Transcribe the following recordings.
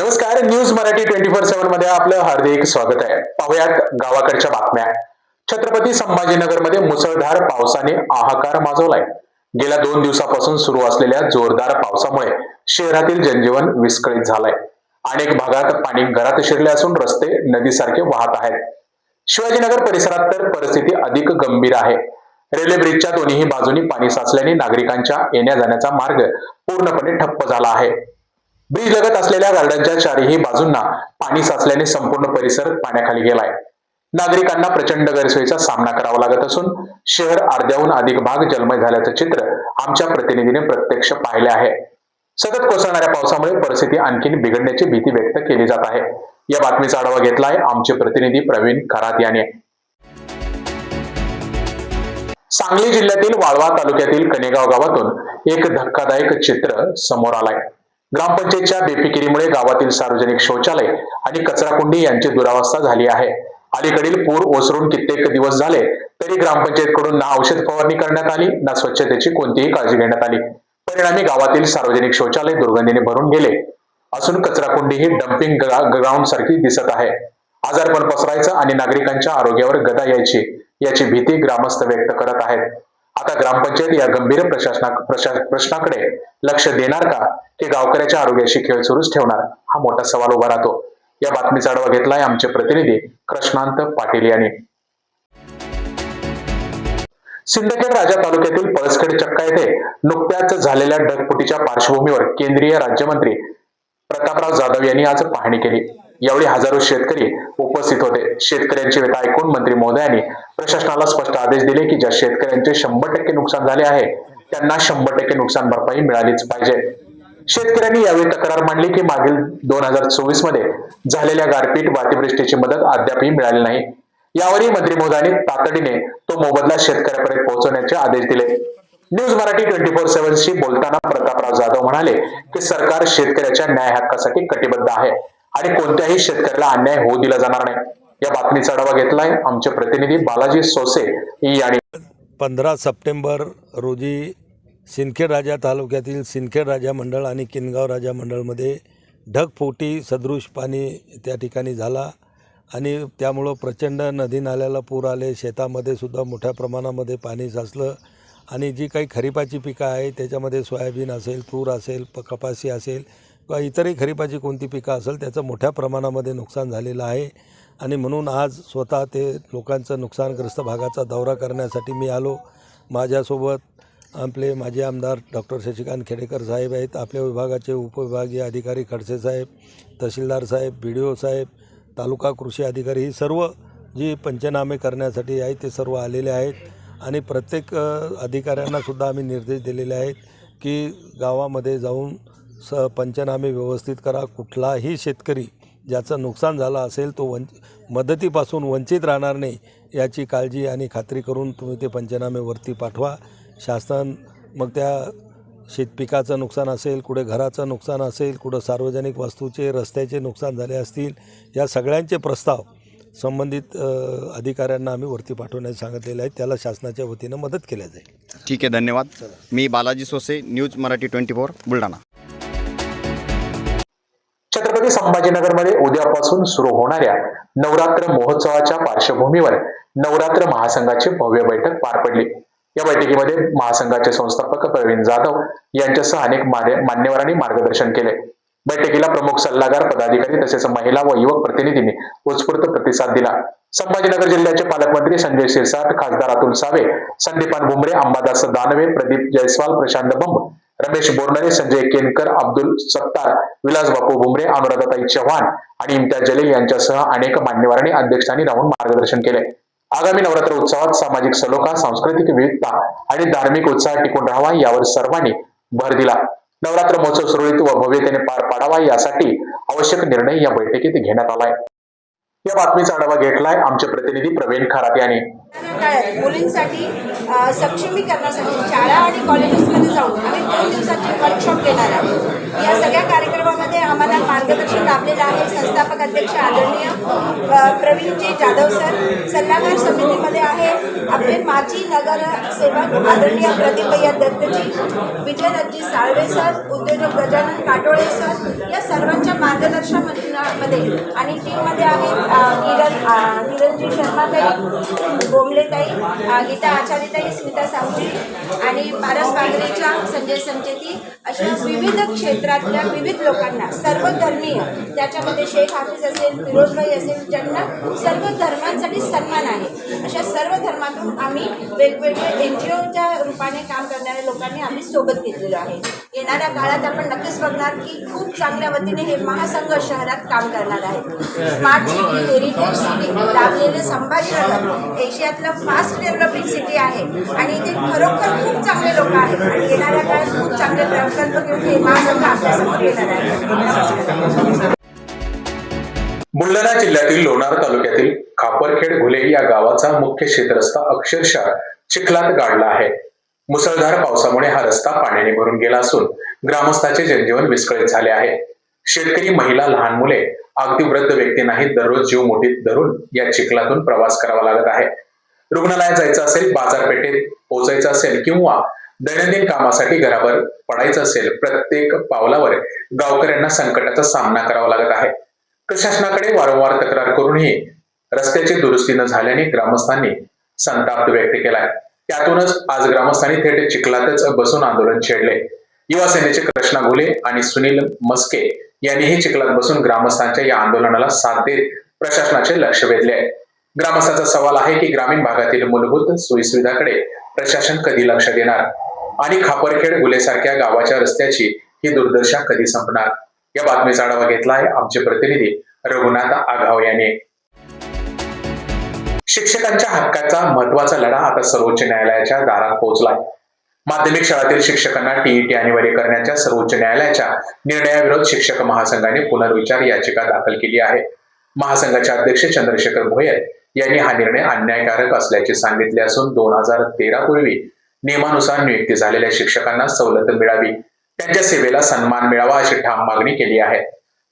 नमस्कार news Marathi twenty four सेव्हनमध्ये आपलं हार्दिक स्वागत आहे. पाहुयात गावाकडच्या बातम्या. छत्रपती संभाजीनगरमध्ये मुसळधार पावसाने हाहाकार माजवलाय. गेल्या दोन दिवसापासून सुरू असलेल्या जोरदार पावसामुळे शहरातील जनजीवन विस्कळीत झालंय. अनेक भागात पाणी घरात शिरले असून रस्ते नदीसारखे वाहत आहेत. शिवाजीनगर परिसरात तर परिस्थिती अधिक गंभीर आहे. रेल्वे ब्रिजच्या दोन्ही बाजूनी पाणी साचल्याने नागरिकांच्या येण्या जाण्याचा मार्ग पूर्णपणे ठप्प झाला आहे. बीज लगत असलेल्या गार्डनच्या चारही बाजूंना पाणी साचल्याने संपूर्ण परिसर पाण्याखाली गेलाय. नागरिकांना प्रचंड गैरसोयीचा सामना करावा लागत असून शहर अर्ध्याहून अधिक भाग जलमय झाल्याचं चित्र आमच्या प्रतिनिधीने प्रत्यक्ष पाहिले आहे. सतत कोसळणाऱ्या पावसामुळे परिस्थिती आणखीन बिघडण्याची भीती व्यक्त केली जात आहे. या बातमीचा आढावा घेतला आहे आमचे प्रतिनिधी प्रवीण खरात याने. सांगली जिल्ह्यातील वाळवा तालुक्यातील कनेगाव गावातून एक धक्कादायक चित्र समोर आलाय. ग्रामपंचायतच्या बेफिकिरीमुळे गावातील सार्वजनिक शौचालय आणि कचराकुंडी यांची दुरावस्था झाली आहे. अलीकडील पूर ओसरून कित्येक दिवस झाले तरी ग्रामपंचायतकडून ना औषध फवारणी करण्यात आली ना स्वच्छतेची कोणतीही काळजी घेण्यात आली. परिणामी गावातील सार्वजनिक शौचालय दुर्गंधीने भरून गेले. असून कचराकुंडी ही डम्पिंग ग्राउंड सारखी दिसत आहे. आजारपण पसरायचं आणि नागरिकांच्या आरोग्यावर गदा यायची याची भीती ग्रामस्थ व्यक्त करत आहेत. आता ग्रामपंचायत या गंभीर प्रशासना प्रशा- प्रश्नाकडे लक्ष देणार का? की गावकऱ्याच्या आरोग्याशी खेळ सुरूच ठेवणार हा मोठा सवाल उभा राहतो. या बातमीचा आढावा घेतलाय आमचे प्रतिनिधी कृष्णांत पाटील यांनी. सिंदखेड राजा तालुक्यातील पळसखेड चक्का येथे नुकत्याच झालेल्या ढगफुटीच्या पार्श्वभूमीवर केंद्रीय राज्यमंत्री प्रतापराव जाधव यांनी आज पाहणी केली. यावेळी हजारो शेतकरी उपस्थित होते. शेतकऱ्यांची व्यथा ऐकून मंत्री महोदयांनी प्रशासनाला स्पष्ट आदेश दिले की ज्या शेतकऱ्यांचे शंभर टक्के नुकसान झाले आहे त्यांना शंभर टक्के नुकसान भरपाई मिळालीच पाहिजे. शेतकऱ्यांनी यावेळी तक्रार मांडली की मागील दोन हजार चोवीसमध्ये झालेल्या गारपीट व मदत अद्यापही मिळाली नाही. यावरही मंत्री महोदयांनी तातडीने तो मोबदला शेतकऱ्यापर्यंत पोहोचवण्याचे आदेश दिले. News Marathi twenty four seven शी बोलताना प्रतापराव जाधव म्हणाले की सरकार शेतकऱ्याच्या न्याय हक्कासाठी कटिबद्ध आहे. आणि कोणत्याही शेतकऱ्याला अन्याय होऊ दिला जाणार नाही. या बातमीचा आढावा घेतलाय आमचे प्रतिनिधी बालाजी सोसे यांनी पंधरा सप्टेंबर रोजी सिंदखेड राजा तालुक्यातील सिंदखेड राजा मंडळ आणि किनगाव राजा मंडळमध्ये ढगफोटी सदृश पाणी त्या ठिकाणी झाला आणि त्यामुळं प्रचंड नदी नाल्याला पूर आले. शेतामध्ये सुद्धा मोठ्या प्रमाणामध्ये पाणी साचलं आणि जी काही खरीपाची पिकं आहे त्याच्यामध्ये सोयाबीन असेल तूर असेल प कपासी असेल इतरही खरीपाची कोणती पिकं असेल त्याचं मोठ्या प्रमाणामध्ये नुकसान झालेलं आहे. आणि म्हणून आज स्वतः ते लोकांचं नुकसानग्रस्त भागाचा दौरा करण्यासाठी मी आलो. माझ्यासोबत आपले माजी आमदार डॉक्टर शशिकांत खेडेकर साहेब आहेत आपल्या विभागाचे उपविभागीय अधिकारी खडसे साहेब तहसीलदार साहेब बी डी ओ साहेब तालुका कृषी अधिकारी ही सर्व जी पंचनामे करण्यासाठी आहेत ते सर्व आलेले आहेत. आणि प्रत्येक अधिकाऱ्यांनासुद्धा आम्ही निर्देश दिलेले आहेत की गावामध्ये जाऊन स पंचनामे व्यवस्थित करा. कुठलाही शेतकरी ज्याचं नुकसान झालं असेल तो वंच मदतीपासून वंचित राहणार नाही याची काळजी आणि खात्री करून तुम्ही ते पंचनामे वरती पाठवा. शासन मग त्या शेतपिकाचं नुकसान असेल कुठे घराचं नुकसान असेल कुठं सार्वजनिक वस्तूचे रस्त्याचे नुकसान झाले असतील या सगळ्यांचे प्रस्ताव संबंधित अधिकाऱ्यांना आम्ही वरती पाठवण्यास सांगितलेले आहेत. त्याला शासनाच्या वतीनं मदत केल्या जाईल. ठीक आहे धन्यवाद. मी Balaji Sose news Marathi twenty four Buldhana. Chhatrapati संभाजीनगरमध्ये उद्यापासून सुरू होणाऱ्या नवरात्र महोत्सवाच्या पार्श्वभूमीवर नवरात्र महासंघाची भव्य बैठक पार पडली. या बैठकीमध्ये महासंघाचे संस्थापक प्रवीण जाधव यांच्यासह अनेक मान्यवरांनी मार्गदर्शन केले. बैठकीला प्रमुख सल्लागार पदाधिकारी तसेच महिला व युवक प्रतिनिधींनी उत्स्फूर्त प्रतिसाद दिला. संभाजीनगर जिल्ह्याचे पालकमंत्री संजय शिरसाट खासदार अतुल सावे संदीपान भुमरे अंबादास दानवे प्रदीप जयस्वाल प्रशांत बंब रमेश बोरनरे संजय केनकर अब्दुल सत्तार विलास बापू भुमरे अनुराधाताई चव्हाण आणि इम्तियाज जलील यांच्यासह अनेक मान्यवरांनी अध्यक्षांनी राहून मार्गदर्शन केले. आगामी नवरात्र उत्सवात सामाजिक सलोखा सांस्कृतिक विविधता आणि धार्मिक उत्साह टिकून राहावा यावर सर्वांनी भर दिला. नवरात्र महोत्सव सुरळीत व भव्यतेने पार पाडावा यासाठी आवश्यक निर्णय या बैठकीत घेण्यात आलाय. या बातमीचा आढावा घेतलाय आमचे प्रतिनिधी प्रवीण खरात यांनी. काळात मुलींसाठी सक्षमीकरणासाठी शाळा आणि कॉलेजेसमध्ये जाऊन आम्ही दोन दिवसाचे वर्कशॉप घेणार आहोत. या सगळ्या कार्यक्रमामध्ये आम्हाला मार्गदर्शन लाभलेलं आहे संस्थापक अध्यक्ष आदरणीय प्रवीणजी जाधव सर. सल्लागार समितीमध्ये आहे आपले माजी नगरसेवक आदरणीय प्रतिभैया दत्तजी विजयराजजी साळवे सर उद्योजक गजानन काटोळे सर. या सर्वांच्या मार्गदर्शनामध्ये आणि टीममध्ये आहेत निरंजी शर्मा अ, बोमलेताई गीता आचार्यताई स्मिता सावजी आणि पारस बागरेच्या संजय संचेती अशा विविध क्षेत्रातल्या विविध लोकांना सर्व धर्मीय त्याच्यामध्ये शेख हाफिज असेल फिरोजभाई असेल ज्यांना सर्व धर्मांसाठी सन्मान आहे. अशा सर्व धर्मातून आम्ही वेगवेगळे एन जी ओच्या रूपाने काम करणाऱ्या लोकांनी आम्ही सोबत घेतलेलो आहे. येणाऱ्या काळात आपण नक्कीच बघणार की खूप चांगल्या वतीने हे महासंघ शहरात काम करणार आहे. स्मार्ट सिटी हेरिटेज सिटी लाभलेले संभाजीनगर इंडियातलं फास्ट डेव्हलपिंग सिटी आहे. आणि इथे खरोखर खूप चांगले लोक आहेत. आणि येणाऱ्या काळात खूप चांगले प्रकल्प घेऊन हे महासंघ आपल्यासमोर येणार आहे बुलढाणा जिल्ह्यातील लोणार तालुक्यातील खापरखेड घुले या गावाचा मुख्य शेतरस्ता अक्षरशः चिखलात गाडला आहे. मुसळधार पावसामुळे हा रस्ता पाण्याने भरून गेला असून ग्रामस्थाचे जनजीवन विस्कळीत झाले आहे. शेतकरी महिला लहान मुले अगदी वृद्ध व्यक्तींनाही दररोज जीव मोठीत धरून या चिखलातून प्रवास करावा लागत आहे. रुग्णालयात जायचं असेल बाजारपेठेत पोहोचायचं असेल किंवा दैनंदिन कामासाठी घरावर पडायचं असेल प्रत्येक पावलावर गावकऱ्यांना संकटाचा सामना करावा लागत आहे. प्रशासनाकडे वारंवार तक्रार करूनही रस्त्याची दुरुस्ती न झाल्याने ग्रामस्थांनी संताप व्यक्त केलाय त्यातूनच आज ग्रामस्थांनी थेट चिखलातच बसून आंदोलन छेडले. युवा सेनेचे कृष्णा घुले आणि सुनील मस्के यांनीही चिखलात बसून ग्रामस्थांच्या या आंदोलनाला साथ देत प्रशासनाचे लक्ष वेधले आहे. ग्रामस्थांचा सवाल आहे की ग्रामीण भागातील मूलभूत सोयीसुविधाकडे प्रशासन कधी लक्ष देणार? आणि खापरखेड गुलेसारख्या गावाच्या रस्त्याची ही दुर्दशा कधी संपणार? या बातमीचा आढावा घेतला आहे आमचे प्रतिनिधी रघुनाथ आघाव यांनी. शिक्षकांच्या हक्काचा महत्त्वाचा लढा आता सर्वोच्च न्यायालयाच्या दारात पोहोचलाय. माध्यमिक शाळातील शिक्षकांना टीईटी अनिवार्य करण्याच्या सर्वोच्च न्यायालयाच्या निर्णयाविरोध शिक्षक महासंघाने पुनर्विचार याचिका दाखल केली आहे. महासंघाचे अध्यक्ष चंद्रशेखर भोयर यांनी हा निर्णय अन्यायकारक असल्याचे सांगितले असून दोन हजार तेरा पूर्वी नियमानुसार नियुक्ती झालेल्या शिक्षकांना सवलत मिळावी. त्यांच्या सेवेला सन्मान मिळावा अशी ठाम मागणी केली आहे.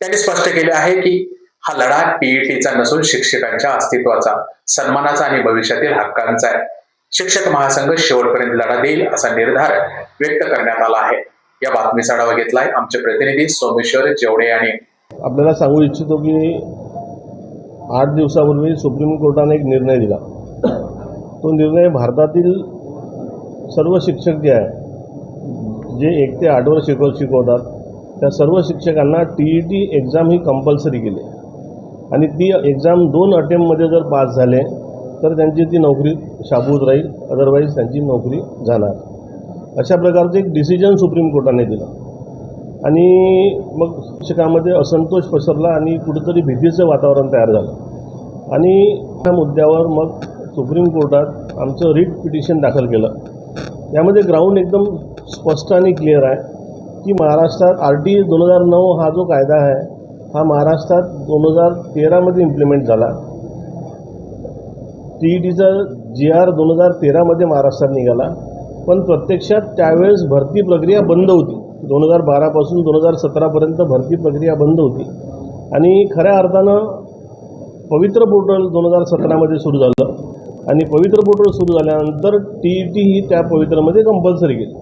त्यांनी स्पष्ट केले आहे की हा लढा पीईटीचा नसून शिक्षकांच्या अस्तित्वाचा सन्मानाचा आणि भविष्यातील हक्कांचा आहे. शिक्षक महासंघ शेवटपर्यंत लढा देईल असा निर्धार व्यक्त करण्यात आला आहे. या बातमीचा आढावा घेतलाय आमचे प्रतिनिधी सोमेश्वर जेवडे यांनी. आपल्याला सांगू इच्छितो की आठ दिवसापूर्वी सुप्रीम कोर्टाने एक निर्णय दिला. तो निर्णय भारतातील सर्व शिक्षक जे आहे जे एक ते आठवर शिकव शिकवतात त्या सर्व शिक्षकांना टी ई टी एक्झाम ही कंपल्सरी केली. आणि ती एक्झाम दोन अटेम्पमध्ये जर पास झाले तर त्यांची ती नोकरी शाबूत राहील. अदरवाईज त्यांची नोकरी जाणार. अशा प्रकारचं एक डिसिजन सुप्रीम कोर्टाने दिलं. आणि मग शिक्षकामध्ये असंतोष पसरला आणि कुठेतरी भीतीचं वातावरण तयार झालं. आणि त्या मुद्द्यावर मग सुप्रीम कोर्टात आमचं रिट पिटिशन दाखल केलं. यामध्ये ग्राउंड एकदम स्पष्ट आणि क्लिअर आहे की महाराष्ट्रात आर टी दोन हजार नऊ हा जो कायदा आहे हा महाराष्ट्रात दोन हजार तेरामध्ये इम्प्लिमेंट झाला. टी ई टीचा जी आर दोन हजार तेरामध्ये महाराष्ट्रात निघाला. पण प्रत्यक्षात त्यावेळेस भरती प्रक्रिया बंद होती. दोन हजार बारापासून दोन हजार सतरापर्यंत भरती प्रक्रिया बंद होती. आणि खऱ्या अर्थानं पवित्र पोर्टल दोन हजार सतरामध्ये सुरू झालं. आणि पवित्र पोर्टल सुरू झाल्यानंतर टी ई टी ही त्या पवित्रमध्ये कंपल्सरी केली.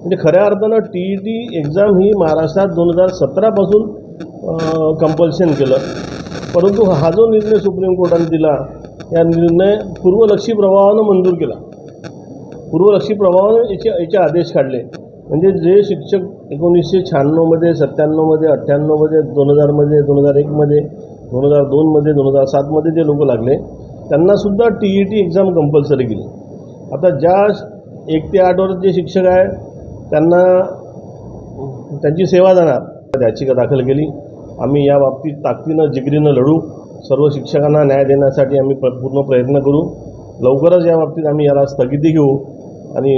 म्हणजे खऱ्या अर्थानं टी ई टी एक्झाम ही महाराष्ट्रात दोन हजार सतरापासून कंपल्शन केलं. परंतु हा जो निर्णय सुप्रीम कोर्टाने दिला या निर्णय पूर्वलक्षी प्रभावानं मंजूर केला. पूर्वलक्षी प्रभावानं याचे याचे आदेश काढले. म्हणजे जे शिक्षक एकोणीसशे शहाण्णवमध्ये सत्त्याण्णवमध्ये अठ्ठ्याण्णवमध्ये दोन हजारमध्ये दोन हजार एकमध्ये दोन हजार दोनमध्ये दोन हजार सातमध्ये जे लोक लागले त्यांनासुद्धा T E T exam compulsory केली. आता ज्या एक ते आठवर जे शिक्षक आहे त्यांना त्यांची सेवा जाणार याचिका दाखल केली. आम्ही या बाबतीत ताकदीनं जिगरीनं लढू. सर्व शिक्षकांना न्याय देण्यासाठी आम्ही प पूर्ण प्रयत्न करू. लवकरच या बाबतीत आम्ही याला स्थगिती घेऊ आणि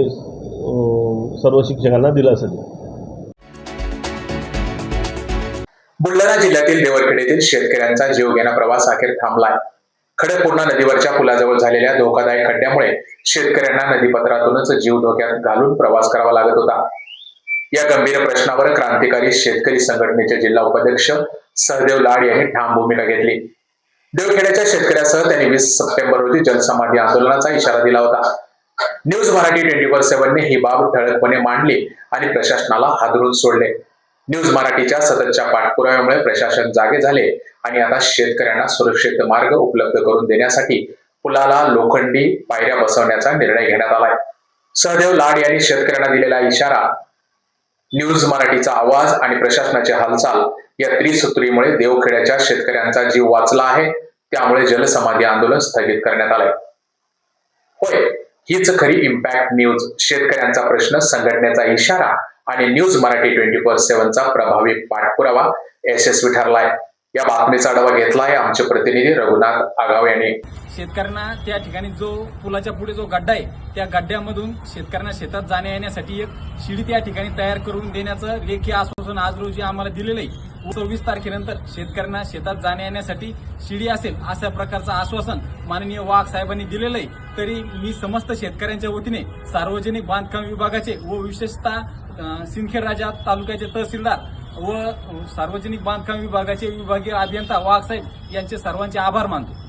सर्व शिक्षकांना दिलासा देऊ बुलढाणा जिल्ह्यातील देवरखेड्यातील शेतकऱ्यांचा जीवघेणा प्रवास अखेर थांबलाय. खडकपूर्णा नदीवरच्या पुलाजवळ झालेल्या धोकादायक खड्ड्यामुळे शेतकऱ्यांना नदीपत्रातूनच जीव धोक्यात घालून प्रवास करावा लागत होता. या गंभीर प्रश्नावर क्रांतिकारी शेतकरी संघटनेचे जिल्हा उपाध्यक्ष सहदेव लाड यांनी ठाम भूमिका घेतली. देवखेड्याच्या शेतकऱ्यासह त्यांनी वीस सप्टेंबर रोजी जलसमाधी आंदोलनाचा इशारा दिला होता. न्यूज मराठी ट्वेंटी फोर सेव्हनने ही बाब ठळकपणे मांडली आणि प्रशासनाला हादरून सोडले. न्यूज मराठीच्या सततच्या पाठपुराव्यामुळे प्रशासन जागे झाले आणि आता शेतकऱ्यांना सुरक्षित मार्ग उपलब्ध करून देण्यासाठी पुलाला लोखंडी पायऱ्या बसवण्याचा निर्णय घेण्यात आलाय. सहदेव लाड यांनी शेतकऱ्यांना दिलेला इशारा न्यूज मराठीचा आवाज आणि प्रशासनाची हालचाल या त्रिसूत्रीमुळे देवखेड्याच्या शेतकऱ्यांचा जीव वाचला आहे त्यामुळे जलसमाधी आंदोलन स्थगित करण्यात आलंय. होय हीच खरी इम्पॅक्ट न्यूज शेतकऱ्यांचा प्रश्न संघटनेचा इशारा आणि न्यूज मराठी ट्वेंटी फोर सेव्हनचा प्रभावी पाठपुरावा यशस्वी ठरलाय. या बातमीचा आढावा घेतलाय आमचे प्रतिनिधी रघुनाथ आगाव यांनी. शेतकऱ्यांना त्या ठिकाणी जो पुलाच्या पुढे जो गड्डा आहे त्या गड्ड्यामधून शेतकऱ्यांना शेतात जाण्या येण्यासाठी एक शिडी त्या ठिकाणी तयार करून देण्याचं लेखी आश्वासन आज रोजी आम्हाला दिलेलं आहे. सव्वीस तारखेनंतर शेतकऱ्यांना शेतात जाण्या येण्यासाठी शिडी असेल अशा प्रकारचं आश्वासन माननीय वाघ साहेबांनी दिलेलं आहे तरी मी समस्त शेतकऱ्यांच्या वतीने सार्वजनिक बांधकाम विभागाचे व विशेषतः सिंदखेड राजा तालुक्याचे तहसीलदार व सार्वजनिक बांधकाम विभागाचे विभागीय अभियंता वाघ साहेब यांचे सर्वांचे आभार मानतो.